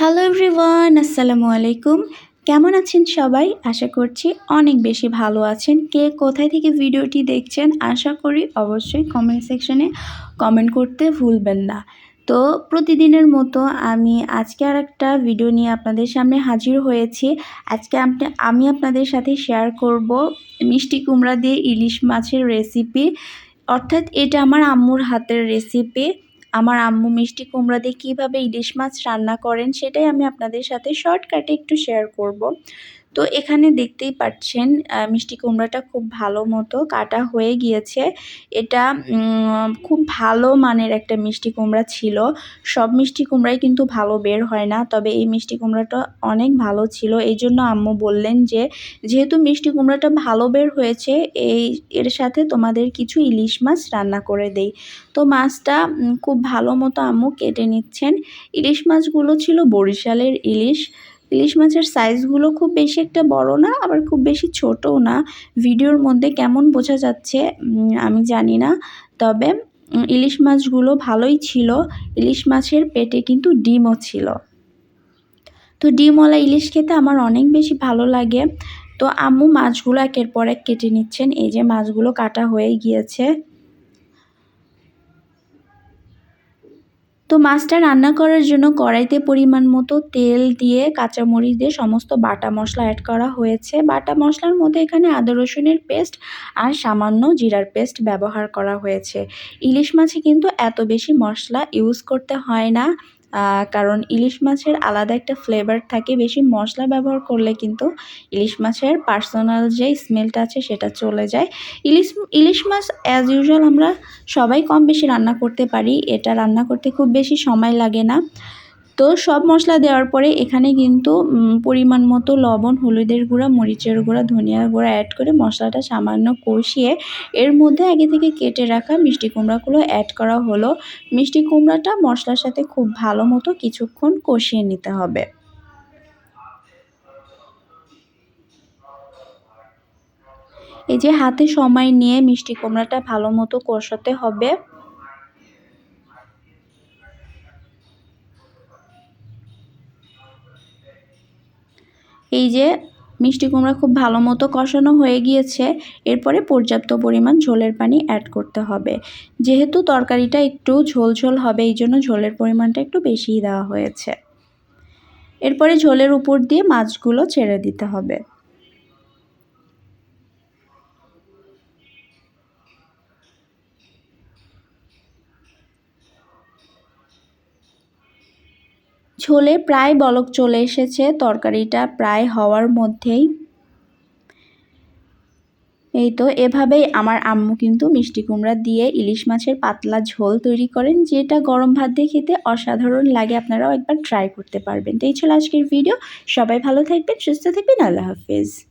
Hello everyone আসসালামু আলাইকুম। কেমন আছেন সবাই? আশা করছি অনেক বেশি ভালো আছেন। কে কোথায় থেকে ভিডিওটি দেখছেন? আশা করি অবশ্যই কমেন্ট সেকশনে কমেন্ট করতে ভুলবেন না। তো প্রতিদিনের মতো আমি আজকে আর একটা ভিডিও নিয়ে আপনাদের সামনে হাজির হয়েছি। আজকে আমি আপনাদের সাথে শেয়ার করব মিষ্টি কুমড়া দিয়ে ইলিশ মাছের রেসিপি অর্থাৎ এটা আমার আম্মুর হাতের রেসিপি আমার আম্মু মিষ্টি কুমড়া দিয়ে কীভাবে ইলিশ মাছ রান্না করেন, সেটাই আমি আপনাদের সাথে শর্টকাটে একটু শেয়ার করব। তো এখানে দেখতেই পাচ্ছেন মিষ্টি কুমড়াটা খুব ভালো মতো কাটা হয়ে গিয়েছে। এটা খুব ভালো মানের একটা মিষ্টি কুমড়া ছিল। সব মিষ্টি কুমড়াই কিন্তু ভালো বের হয় না, তবে এই মিষ্টি কুমড়াটা অনেক ভালো ছিল। এই জন্য আম্মু বললেন যে, যেহেতু মিষ্টি কুমড়াটা ভালো বের হয়েছে, এই, এর সাথে তোমাদের কিছু ইলিশ মাছ রান্না করে দেই। তো মাছটা খুব ভালো মতো আম্মু কেটে নিচ্ছেন। ইলিশ মাছগুলো ছিল বরিশালের ইলিশ। ইলিশ মাছের সাইজগুলো খুব বেশি একটা বড় না, আবার খুব বেশি ছোটও না। ভিডিওর মধ্যে কেমন বোঝা যাচ্ছে আমি জানি না। তবে ইলিশ মাছগুলো ভালোই ছিল। ইলিশ মাছের পেটে কিন্তু ডিমও ছিল। তো ডিমওয়ালা ইলিশ খেতে আমার অনেক বেশি ভালো লাগে। তো আম্মু মাছগুলো একের পর এক কেটে নিচ্ছেন। এই যে মাছগুলো কাটা হয়ে গিয়েছে। তো মাছটা রান্না করার জন্য কড়াইতে পরিমাণ মতো তেল দিয়ে কাঁচামরিচ দিয়ে সমস্ত বাটা মশলা অ্যাড করা হয়েছে। বাটা মশলার মধ্যে এখানে আদা রসুনের পেস্ট আর সামান্য জিরার পেস্ট ব্যবহার করা হয়েছে। ইলিশ মাছে কিন্তু এত বেশি মশলা ইউজ করতে হয় না। কারণ ইলিশ মাছের আলাদা একটা ফ্লেভার থাকে, বেশি মশলা ব্যবহার করলে কিন্তু ইলিশ মাছের পার্সোনাল যে স্মেলটা আছে সেটা চলে যায়। ইলিশ ইলিশ মাছ অ্যাজ ইউজুয়াল আমরা সবাই কম বেশি রান্না করতে পারি, এটা রান্না করতে খুব বেশি সময় লাগে না। তো সব মশলা দেওয়ার পরে এখানে কিন্তু পরিমাণ মতো লবণ, হলুদের গুঁড়া, মরিচের গুঁড়া ধনিয়ার গুঁড়া অ্যাড করে মশলাটা সামান্য কষিয়ে এর মধ্যে আগে থেকে কেটে রাখা মিষ্টি কুমড়াগুলো অ্যাড করা হলো। মিষ্টি কুমড়াটা মশলার সাথে খুব ভালো মতো কিছুক্ষণ কষিয়ে নিতে হবে। এই যে হাতে সময় নিয়ে মিষ্টি কুমড়াটা ভালো মতো কষাতে হবে। এই যে মিষ্টি কুমড়া খুব ভালো মতো কষানো হয়ে গিয়েছে, এরপরে পর্যাপ্ত পরিমাণ ঝোলের পানি অ্যাড করতে হবে। যেহেতু তরকারিটা একটু ঝোল ঝোল হবে, এই জন্য ঝোলের পরিমাণটা একটু বেশিই দেওয়া হয়েছে। এরপরে ঝোলের উপর দিয়ে মাছগুলো ছেড়ে দিতে হবে। ঝোলে প্রায় বলক চলে এসেছে। তরকারিটা প্রায় হওয়ার মধ্যেই। এই তো, এভাবেই আমার আম্মু কিন্তু মিষ্টি কুমড়া দিয়ে ইলিশ মাছের পাতলা ঝোল তৈরি করেন, যেটা গরম ভাত দিয়ে খেতে অসাধারণ লাগে। আপনারাও একবার ট্রাই করতে পারবেন। তো এই ছিল আজকের ভিডিও সবাই ভালো থাকবেন, সুস্থ থাকবেন। আল্লাহ হাফিজ।